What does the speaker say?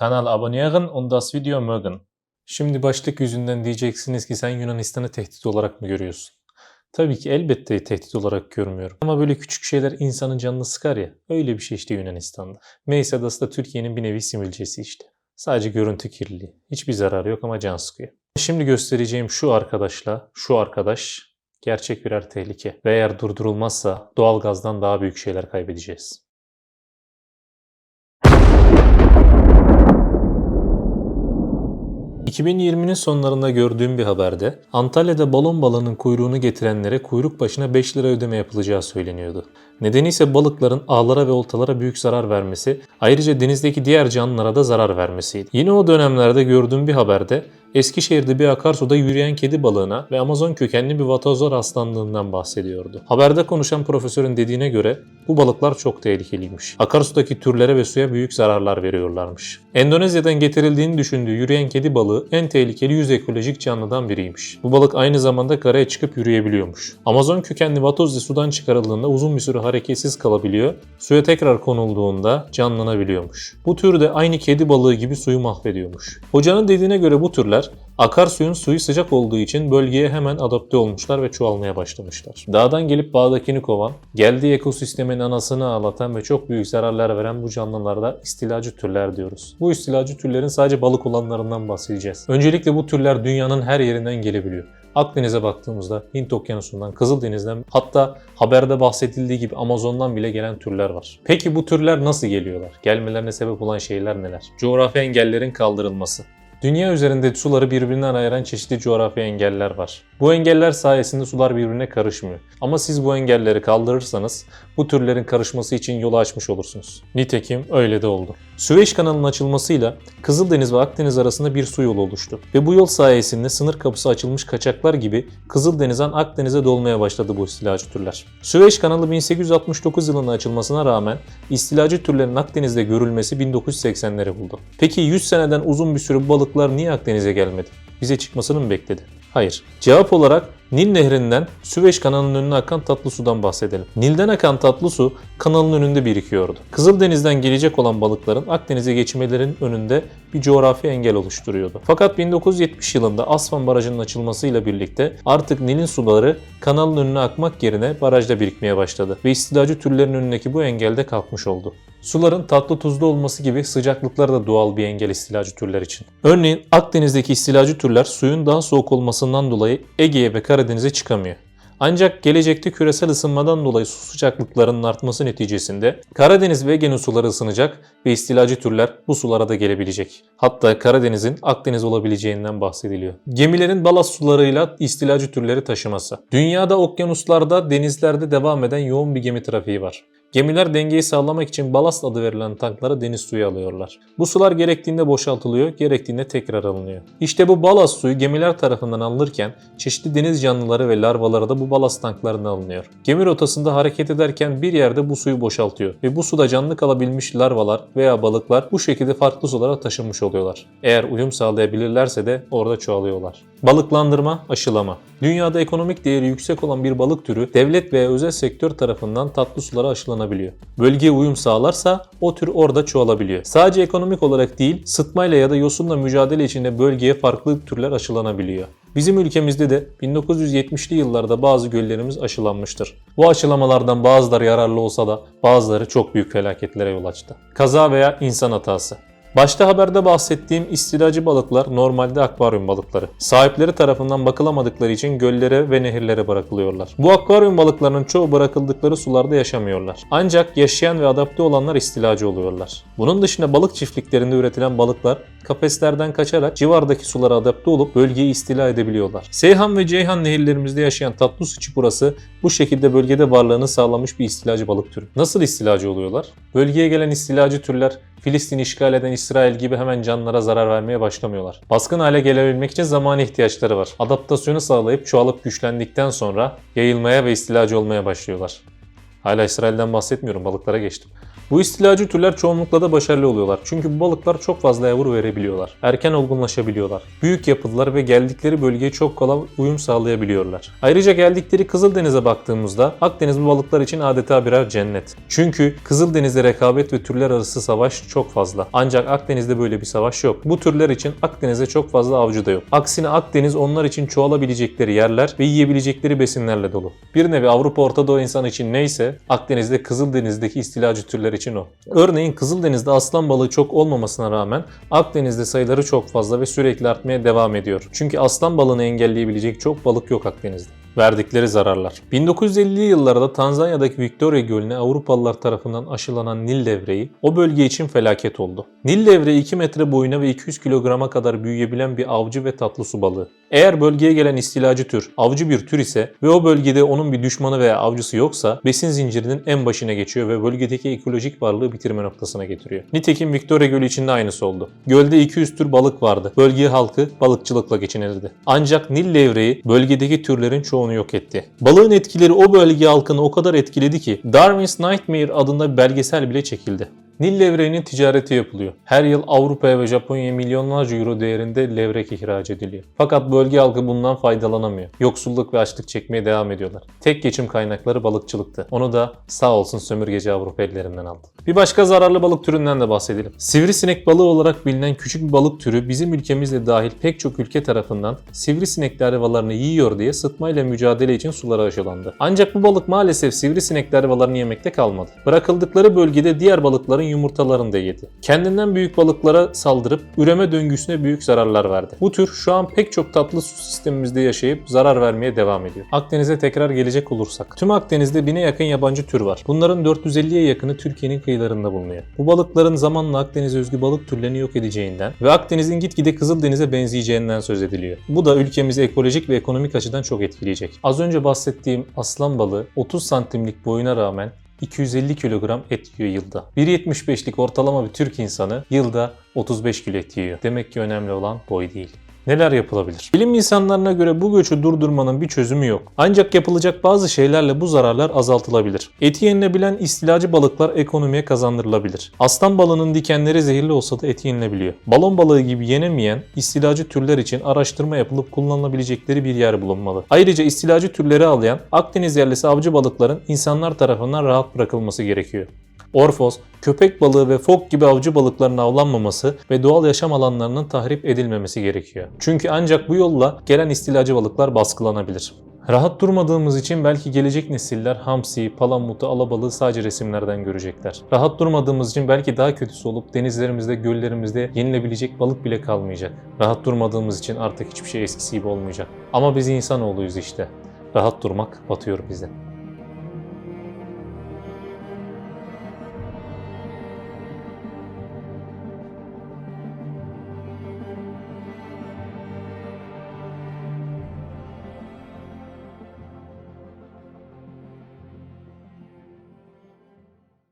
Kanal abonnieren und das Video mögen. Şimdi başlık yüzünden diyeceksiniz ki sen Yunanistan'ı tehdit olarak mı görüyorsun? Tabii ki elbette tehdit olarak görmüyorum. Ama böyle küçük şeyler insanın canını sıkar ya. Öyle bir şey işte Yunanistan'da. Meis Adası da Türkiye'nin bir nevi simülcesi işte. Sadece görüntü kirliliği. Hiçbir zararı yok ama can sıkıyor. Şimdi göstereceğim şu arkadaşla şu arkadaş gerçek birer tehlike. Ve eğer durdurulmazsa doğalgazdan daha büyük şeyler kaybedeceğiz. ...2020'nin sonlarında gördüğüm bir haberde... ...Antalya'da balon balığının kuyruğunu getirenlere kuyruk başına 5 lira ödeme yapılacağı söyleniyordu. Nedeni ise balıkların ağlara ve oltalara büyük zarar vermesi... ...ayrıca denizdeki diğer canlılara da zarar vermesiydi. Yine o dönemlerde gördüğüm bir haberde... Eskişehir'de bir akarsuda yürüyen kedi balığına ve Amazon kökenli bir vatoza rastlandığından bahsediyordu. Haberde konuşan profesörün dediğine göre bu balıklar çok tehlikeliymiş. Akarsudaki türlere ve suya büyük zararlar veriyorlarmış. Endonezya'dan getirildiğini düşündüğü yürüyen kedi balığı en tehlikeli yüz ekolojik canlıdan biriymiş. Bu balık aynı zamanda karaya çıkıp yürüyebiliyormuş. Amazon kökenli vatozi sudan çıkarıldığında uzun bir süre hareketsiz kalabiliyor, suya tekrar konulduğunda canlanabiliyormuş. Bu tür de aynı kedi balığı gibi suyu mahvediyormuş. Hocanın dediğine göre bu türler Akarsuyun suyu sıcak olduğu için bölgeye hemen adapte olmuşlar ve çoğalmaya başlamışlar. Dağdan gelip bağdakini kovan, geldiği ekosistemin anasını ağlatan ve çok büyük zararlar veren bu canlılarda istilacı türler diyoruz. Bu istilacı türlerin sadece balık olanlarından bahsedeceğiz. Öncelikle bu türler dünyanın her yerinden gelebiliyor. Akdeniz'e baktığımızda Hint Okyanusu'ndan, Kızıldeniz'den hatta haberde bahsedildiği gibi Amazon'dan bile gelen türler var. Peki bu türler nasıl geliyorlar? Gelmelerine sebep olan şeyler neler? Coğrafi engellerin kaldırılması. Dünya üzerinde suları birbirinden ayıran çeşitli coğrafi engeller var. Bu engeller sayesinde sular birbirine karışmıyor. Ama siz bu engelleri kaldırırsanız bu türlerin karışması için yolu açmış olursunuz. Nitekim öyle de oldu. Süveyş kanalının açılmasıyla Kızıldeniz ve Akdeniz arasında bir su yolu oluştu. Ve bu yol sayesinde sınır kapısı açılmış kaçaklar gibi Kızıldeniz'den Akdeniz'e dolmaya başladı bu istilacı türler. Süveyş kanalı 1869 yılında açılmasına rağmen istilacı türlerin Akdeniz'de görülmesi 1980'leri buldu. Peki 100 seneden uzun bir süre bu balıklar niye Akdeniz'e gelmedi? Bize çıkmasını mı bekledi? Hayır. Cevap olarak Nil Nehri'nden Süveyş kanalının önüne akan tatlı sudan bahsedelim. Nil'den akan tatlı su kanalın önünde birikiyordu. Kızıldeniz'den gelecek olan balıkların Akdeniz'e geçmelerinin önünde bir coğrafi engel oluşturuyordu. Fakat 1970 yılında Asvan Barajı'nın açılmasıyla birlikte artık Nil'in suları kanalın önüne akmak yerine barajda birikmeye başladı ve istilacı türlerin önündeki bu engel de kalkmış oldu. Suların tatlı tuzlu olması gibi sıcaklıkları da doğal bir engel istilacı türler için. Örneğin Akdeniz'deki istilacı türler suyun daha soğuk olmasından dolayı Ege'ye ve Karadeniz'e çıkamıyor. Ancak gelecekte küresel ısınmadan dolayı su sıcaklıklarının artması neticesinde Karadeniz ve Ege suları ısınacak ve istilacı türler bu sulara da gelebilecek. Hatta Karadeniz'in Akdeniz olabileceğinden bahsediliyor. Gemilerin balast sularıyla istilacı türleri taşıması. Dünyada okyanuslarda, denizlerde devam eden yoğun bir gemi trafiği var. Gemiler dengeyi sağlamak için balast adı verilen tanklara deniz suyu alıyorlar. Bu sular gerektiğinde boşaltılıyor, gerektiğinde tekrar alınıyor. İşte bu balast suyu gemiler tarafından alınırken çeşitli deniz canlıları ve larvaları da bu balast tanklarına alınıyor. Gemi rotasında hareket ederken bir yerde bu suyu boşaltıyor ve bu suda canlı kalabilmiş larvalar veya balıklar bu şekilde farklı sulara taşınmış oluyorlar. Eğer uyum sağlayabilirlerse de orada çoğalıyorlar. Balıklandırma, aşılama. Dünyada ekonomik değeri yüksek olan bir balık türü devlet veya özel sektör tarafından tatlı sulara aşılanabiliyor. Bölgeye uyum sağlarsa o tür orada çoğalabiliyor. Sadece ekonomik olarak değil, sıtmayla ya da yosunla mücadele içinde bölgeye farklı türler aşılanabiliyor. Bizim ülkemizde de 1970'li yıllarda bazı göllerimiz aşılanmıştır. Bu aşılamalardan bazıları yararlı olsa da bazıları çok büyük felaketlere yol açtı. Kaza veya insan hatası. Başta haberde bahsettiğim istilacı balıklar normalde akvaryum balıkları. Sahipleri tarafından bakılamadıkları için göllere ve nehirlere bırakılıyorlar. Bu akvaryum balıklarının çoğu bırakıldıkları sularda yaşamıyorlar. Ancak yaşayan ve adapte olanlar istilacı oluyorlar. Bunun dışında balık çiftliklerinde üretilen balıklar kafeslerden kaçarak civardaki sulara adapte olup bölgeyi istila edebiliyorlar. Seyhan ve Ceyhan nehirlerimizde yaşayan tatlı su çipurası bu şekilde bölgede varlığını sağlamış bir istilacı balık türü. Nasıl istilacı oluyorlar? Bölgeye gelen istilacı türler Filistin'i işgal eden İsrail gibi hemen canlılara zarar vermeye başlamıyorlar. Baskın hale gelebilmek için zaman ihtiyaçları var. Adaptasyonu sağlayıp çoğalıp güçlendikten sonra yayılmaya ve istilacı olmaya başlıyorlar. Hala İsrail'den bahsetmiyorum, balıklara geçtim. Bu istilacı türler çoğunlukla da başarılı oluyorlar. Çünkü bu balıklar çok fazla yavru verebiliyorlar. Erken olgunlaşabiliyorlar. Büyük yapıdılar ve geldikleri bölgeye çok kolay uyum sağlayabiliyorlar. Ayrıca geldikleri Kızıldeniz'e baktığımızda Akdeniz bu balıklar için adeta birer cennet. Çünkü Kızıldeniz'de rekabet ve türler arası savaş çok fazla. Ancak Akdeniz'de böyle bir savaş yok. Bu türler için Akdeniz'de çok fazla avcı da yok. Aksine Akdeniz onlar için çoğalabilecekleri yerler ve yiyebilecekleri besinlerle dolu. Bir nevi Avrupa Orta insanı için neyse Akdeniz'de Kızıldeniz'deki istilacı türler için o. Örneğin Kızıldeniz'de aslan balığı çok olmamasına rağmen Akdeniz'de sayıları çok fazla ve sürekli artmaya devam ediyor. Çünkü aslan balığını engelleyebilecek çok balık yok Akdeniz'de. Verdikleri zararlar. 1950'li yıllarda Tanzanya'daki Victoria Gölü'ne Avrupalılar tarafından aşılanan Nil levreği o bölge için felaket oldu. Nil levreği 2 metre boyuna ve 200 kilograma kadar büyüyebilen bir avcı ve tatlı su balığı. Eğer bölgeye gelen istilacı tür avcı bir tür ise ve o bölgede onun bir düşmanı veya avcısı yoksa besin zincirinin en başına geçiyor ve bölgedeki ekolojik varlığı bitirme noktasına getiriyor. Nitekim Victoria Gölü için de aynısı oldu. Gölde 200 tür balık vardı. Bölge halkı balıkçılıkla geçinirdi. Ancak Nil levreği bölgedeki türlerin çoğunu yok etti. Balığın etkileri o bölge halkını o kadar etkiledi ki Darwin's Nightmare adında bir belgesel bile çekildi. Nil levreğinin ticareti yapılıyor. Her yıl Avrupa'ya ve Japonya'ya milyonlarca euro değerinde levrek ihraç ediliyor. Fakat bölge halkı bundan faydalanamıyor. Yoksulluk ve açlık çekmeye devam ediyorlar. Tek geçim kaynakları balıkçılıktı. Onu da sağ olsun sömürgeci Avrupa ellerinden aldı. Bir başka zararlı balık türünden de bahsedelim. Sivrisinek balığı olarak bilinen küçük bir balık türü bizim ülkemizle dahil pek çok ülke tarafından sivrisinek larvalarını yiyor diye sıtmayla mücadele için sulara aşılandı. Ancak bu balık maalesef sivrisinek larvalarını yemekte kalmadı. Bırakıldıkları bölgede diğer balıkların yumurtalarını da yedi. Kendinden büyük balıklara saldırıp üreme döngüsüne büyük zararlar verdi. Bu tür şu an pek çok tatlı su sistemimizde yaşayıp zarar vermeye devam ediyor. Akdeniz'e tekrar gelecek olursak. Tüm Akdeniz'de bine yakın yabancı tür var. Bunların 450'ye yakını Türkiye'nin kıyılarında bulunuyor. Bu balıkların zamanla Akdeniz'e özgü balık türlerini yok edeceğinden ve Akdeniz'in gitgide Kızıldeniz'e benzeyeceğinden söz ediliyor. Bu da ülkemizi ekolojik ve ekonomik açıdan çok etkileyecek. Az önce bahsettiğim aslan balığı 30 santimlik boyuna rağmen 250 kilogram et yiyor yılda. 1.75'lik ortalama bir Türk insanı yılda 35 kilo et yiyor. Demek ki önemli olan boy değil. Neler yapılabilir? Bilim insanlarına göre bu göçü durdurmanın bir çözümü yok. Ancak yapılacak bazı şeylerle bu zararlar azaltılabilir. Eti yenilebilen istilacı balıklar ekonomiye kazandırılabilir. Aslan balığının dikenleri zehirli olsa da eti yenilebiliyor. Balon balığı gibi yenemeyen istilacı türler için araştırma yapılıp kullanılabilecekleri bir yer bulunmalı. Ayrıca istilacı türleri avlayan Akdeniz yerlisi avcı balıkların insanlar tarafından rahat bırakılması gerekiyor. Orfos, köpek balığı ve fok gibi avcı balıkların avlanmaması ve doğal yaşam alanlarının tahrip edilmemesi gerekiyor. Çünkü ancak bu yolla gelen istilacı balıklar baskılanabilir. Rahat durmadığımız için belki gelecek nesiller hamsi, palamutu, alabalığı sadece resimlerden görecekler. Rahat durmadığımız için belki daha kötüsü olup denizlerimizde, göllerimizde yenilebilecek balık bile kalmayacak. Rahat durmadığımız için artık hiçbir şey eskisi gibi olmayacak. Ama biz insanoğluyuz işte. Rahat durmak batıyor bize.